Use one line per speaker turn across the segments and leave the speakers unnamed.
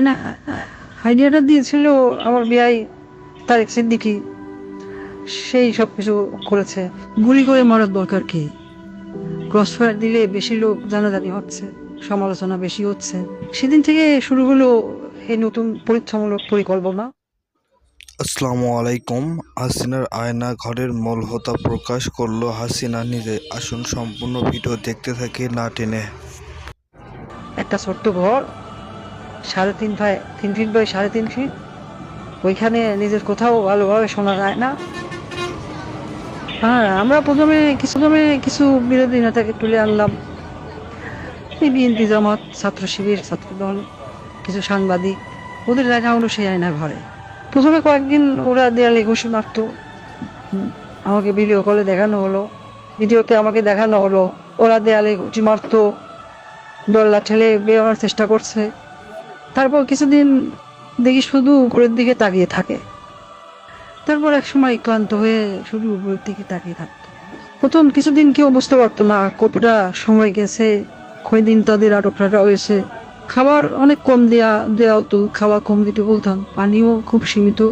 আয়না আইডিয়াটা দিয়েছিল আমার বিয়াই তারেক সিদ্দিকি। সেই সব কিছু করেছে। গুলি করে মারার দরকার কি? ক্রসফায়ার দিলে বেশি লোক জানাজানি হচ্ছে সমালোচনা বেশি হচ্ছে। সেদিন থেকে শুরু হলো এই নতুন পরীক্ষামূলক পরিকল্পনা।
আসসালামু আলাইকুম। হাসিনার আয়না ঘরের মূলহতা প্রকাশ করল হাসিনা নিজে। আসুন সম্পূর্ণ ভিডিও দেখতে থাকি না টেনে।
একটা ছোট্ট ঘর সাড়ে তিন ভাই, তিন ফিট বাই সাড়ে তিন ফিট। ওইখানে নিজের কোথাও ভালোভাবে শোনা যায় না। হ্যাঁ আমরা প্রথমে কিছু প্রথমে কিছু বিরোধী নেতাকে তুলে আনলাম। বিএনপি জামাত, ছাত্র শিবির ছাত্রদল কিছু সাংবাদিক, ওদের জায়গা হলো সেই আয়না ঘরে। প্রথমে কয়েকদিন ওরা দেয়ালে ঘুষি মারতো। আমাকে ভিডিও কলে দেখানো হলো। ভিডিওতে আমাকে দেখানো হলো, ওরা দেয়ালে ঘুষি মারতো। দোল্লা ঠেলে বেরোনোর চেষ্টা করছে। তারপর কিছুদিন দেখি শুধু উপরের দিকে তাকিয়ে থাকে। তারপর এক সময় ক্লান্ত হয়ে শুধু উপরের দিকে তাকিয়ে থাকতো। প্রথম কিছুদিন কেউ বুঝতে পারতো না, কতটা সময় গেছে কই দিন তাদের আটক রাখা হয়েছে। খাবার অনেক কম দেয়া দেওয়া হতো, খাওয়া কম দিতে বলতাম, পানিও খুব সীমিত।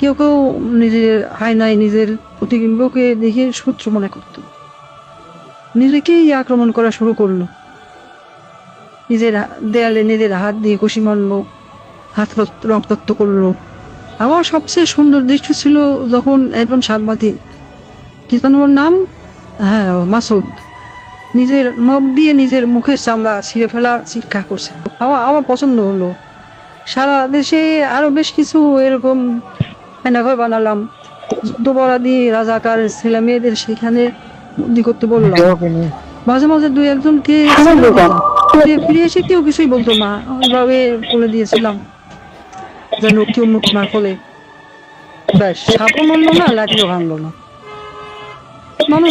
কেউ কেউ নিজের হায়নায় নিজের প্রতিবিম্বকে দেখে সূত্র মনে করতো। নিজেকেই আক্রমণ করা শুরু করল। নিজের দেয়ালে নিজের হাত দিয়ে কুশি মারলো হাত রক্ত- রক্তাক্ত করল। আমার সবচেয়ে সুন্দর দৃশ্য ছিল যখন একজন সাংবাদিক কি ওর নাম? হ্যাঁ মাসুদ। নিজের নখ দিয়ে নিজের মুখের চামড়া ছিঁড়ে ফেলা শিক্ষা করছে। আমার আমার পছন্দ হলো। সারা দেশে আরও বেশ কিছু এরকম আয়নাঘর বানালাম। দুবরা দিয়ে রাজাকার ছেলে মেয়েদের সেখানে বন্দি করতে বললাম। মাঝে মাঝে দুই একজনকে ফিরে এসে কেউ কিছুই বলতো ওইভাবে বলে দিয়েছিলাম, যেন কেউ মুখ না খোলে। ব্যাস, সাপও না, লাঠিও ভাঙলো না।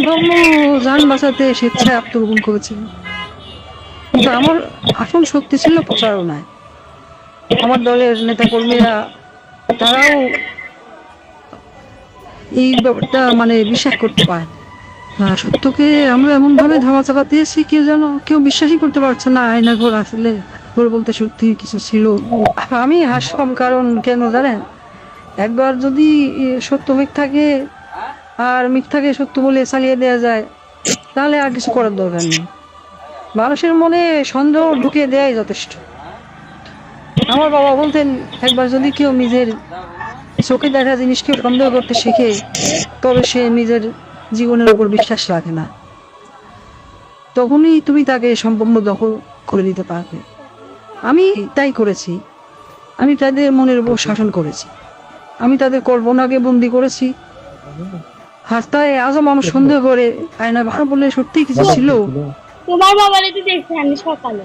ভাবলো, যান বাঁচাতে স্বেচ্ছায় আত্মগোপন করেছিল কিন্তু আমার আসল শক্তি ছিল প্রচারণায়। আমার দলের নেতা কর্মীরা তারাও এই ব্যাপারটা মানে বিশ্বাস করতে পারে সত্যকে আমরা এমন ভাবে ধামা চাপা দিয়েছি কেউ যেন কেউ বিশ্বাসই করতে পারছে না আয়না ঘর আসলে ঘর বলতে সত্যি কিছু ছিল। আমি হাসলাম কারণ কেন জানেন? একবার যদি সত্য মিথ্যাকে আর মিথ্যাকে সত্য বলে চালিয়ে দেওয়া যায়, তাহলে আর কিছু করার দরকার নেই। মানুষের মনে সন্দেহ ঢুকিয়ে দেওয়াই যথেষ্ট। আমার বাবা বলতেন, একবার যদি কেউ নিজের চোখে দেখা জিনিসকে সন্দেহ করতে শেখে, তবে সে নিজের জীবনের উপর বিশ্বাস রাখে না। তখনই তুমি তাকে সম্পূর্ণ দখল করে দিতে পারবে। আমি তাই করেছি। আমি তাদের মনের উপর শাসন করেছি। আমি তাদের কল্পনাকে বন্দি করেছি। হাস্তায় আজও মানুষ সন্দেহ করে। আয়না ভাড়া বলে সত্যি কিছু ছিল।
তোমার বাবার একটু দেখছি আমি সকালে।